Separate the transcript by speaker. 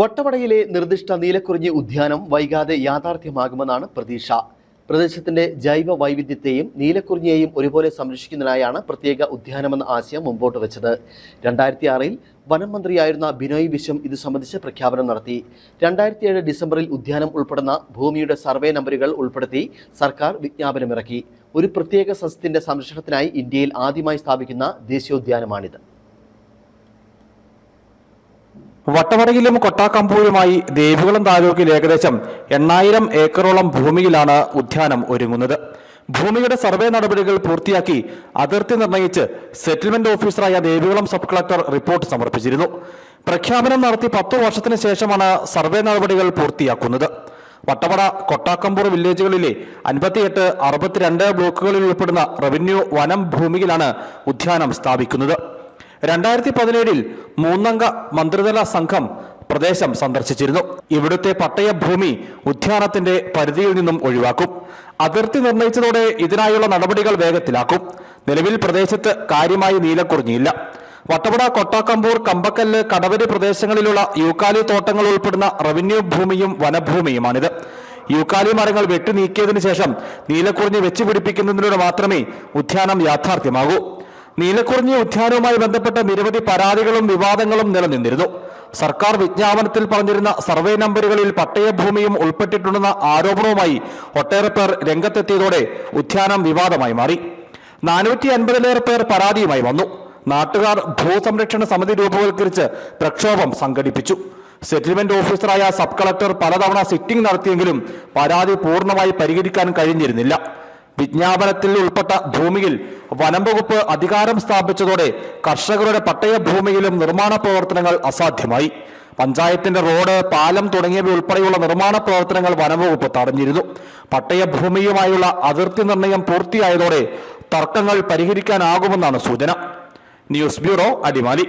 Speaker 1: വട്ടവടയിലെ നിർദ്ദിഷ്ട നീലക്കുറിഞ്ഞി ഉദ്യാനം വൈകാതെ യാഥാർത്ഥ്യമാകുമെന്നാണ് പ്രതീക്ഷ. പ്രദേശത്തിന്റെ ജൈവ വൈവിധ്യത്തെയും നീലക്കുറിഞ്ഞിയെയും ഒരുപോലെ സംരക്ഷിക്കുന്നതിനായാണ് പ്രത്യേക ഉദ്യാനമെന്ന ആശയം മുമ്പോട്ട് വെച്ചത്. രണ്ടായിരത്തി ആറിൽ വനം മന്ത്രിയായിരുന്ന ബിനോയ് വിശ്വം ഇത് സംബന്ധിച്ച് പ്രഖ്യാപനം നടത്തി. രണ്ടായിരത്തി ഏഴ് ഡിസംബറിൽ ഉദ്യാനം ഉൾപ്പെടുന്ന ഭൂമിയുടെ സർവേ നമ്പറുകൾ ഉൾപ്പെടുത്തി സർക്കാർ വിജ്ഞാപനമിറക്കി. ഒരു പ്രത്യേക സസ്യത്തിന്റെ സംരക്ഷണത്തിനായി ഇന്ത്യയിൽ ആദ്യമായി സ്ഥാപിക്കുന്ന ദേശീയോദ്യാനമാണിത്.
Speaker 2: വട്ടവടയിലും കൊട്ടാക്കമ്പൂരുമായി ദേവികുളം താലൂക്കിൽ ഏകദേശം എണ്ണായിരം ഏക്കറോളം ഭൂമിയിലാണ് ഉദ്യാനം ഒരുങ്ങുന്നത്. ഭൂമിയുടെ സർവേ നടപടികൾ പൂർത്തിയാക്കി അതിർത്തി നിർണയിച്ച് സെറ്റിൽമെന്റ് ഓഫീസറായ ദേവികുളം സബ് കളക്ടർ റിപ്പോർട്ട് സമർപ്പിച്ചിരുന്നു. പ്രഖ്യാപനം നടത്തി പത്തു വർഷത്തിന് ശേഷമാണ് സർവേ നടപടികൾ പൂർത്തിയാക്കുന്നത്. വട്ടവട കൊട്ടാക്കമ്പൂർ വില്ലേജുകളിലെ അൻപത്തിയെട്ട് അറുപത്തിരണ്ട് ബ്ലോക്കുകളിൽ ഉൾപ്പെടുന്ന റവന്യൂ വനം ഭൂമിയിലാണ് ഉദ്യാനം സ്ഥാപിക്കുന്നത്. രണ്ടായിരത്തി പതിനേഴിൽ മൂന്നംഗ മന്ത്രിതല സംഘം പ്രദേശം സന്ദർശിച്ചിരുന്നു. ഇവിടുത്തെ പട്ടയ ഭൂമി ഉദ്യാനത്തിന്റെ പരിധിയിൽ നിന്നും ഒഴിവാക്കും. അതിർത്തി നിർണയിച്ചതോടെ ഇതിനായുള്ള നടപടികൾ വേഗത്തിലാക്കും. നിലവിൽ പ്രദേശത്ത് കാര്യമായി നീലക്കുറിഞ്ഞില്ല വട്ടവട കൊട്ടാക്കമ്പൂർ കമ്പക്കല്ല് കടവരി പ്രദേശങ്ങളിലുള്ള യൂക്കാലി തോട്ടങ്ങൾ ഉൾപ്പെടുന്ന റവന്യൂ ഭൂമിയും വനഭൂമിയുമാണിത്. യൂക്കാലി മരങ്ങൾ വെട്ടി നീക്കിയതിനു ശേഷം നീലക്കുറിഞ്ഞി വെച്ചുപിടിപ്പിക്കുന്നതിലൂടെ മാത്രമേ ഉദ്യാനം യാഥാർത്ഥ്യമാകൂ. നീലക്കുറിഞ്ഞി ഉദ്യാനവുമായി ബന്ധപ്പെട്ട നിരവധി പരാതികളും വിവാദങ്ങളും നിലനിന്നിരുന്നു. സർക്കാർ വിജ്ഞാപനത്തിൽ പറഞ്ഞിരുന്ന സർവേ നമ്പറുകളിൽ പട്ടയഭൂമിയും ഉൾപ്പെട്ടിട്ടുണ്ടെന്ന ആരോപണവുമായി ഒട്ടേറെ പേർ രംഗത്തെത്തിയതോടെ ഉദ്യാനം വിവാദമായി മാറി. നാനൂറ്റി അൻപതിലേറെ പേർ പരാതിയുമായി വന്നു. നാട്ടുകാർ ഭൂസംരക്ഷണ സമിതി രൂപവൽക്കരിച്ച് പ്രക്ഷോഭം സംഘടിപ്പിച്ചു. സെറ്റിൽമെന്റ് ഓഫീസറായ സബ് കളക്ടർ പലതവണ സിറ്റിംഗ് നടത്തിയെങ്കിലും പരാതി പൂർണമായി പരിഹരിക്കാൻ കഴിഞ്ഞിരുന്നില്ല. വിജ്ഞാപനത്തിൽ ഉൾപ്പെട്ട ഭൂമിയിൽ വനം വകുപ്പ് അധികാരം സ്ഥാപിച്ചതോടെ കർഷകരുടെ പട്ടയ ഭൂമിയിലും നിർമ്മാണ പ്രവർത്തനങ്ങൾ അസാധ്യമായി. പഞ്ചായത്തിന്റെ റോഡ് പാലം തുടങ്ങിയവ ഉൾപ്പെടെയുള്ള നിർമ്മാണ പ്രവർത്തനങ്ങൾ വനംവകുപ്പ് തടഞ്ഞിരുന്നു. പട്ടയ ഭൂമിയുമായുള്ള അതിർത്തി നിർണയം പൂർത്തിയായതോടെ തർക്കങ്ങൾ പരിഹരിക്കാനാകുമെന്നാണ് സൂചന. News bureau Adimali.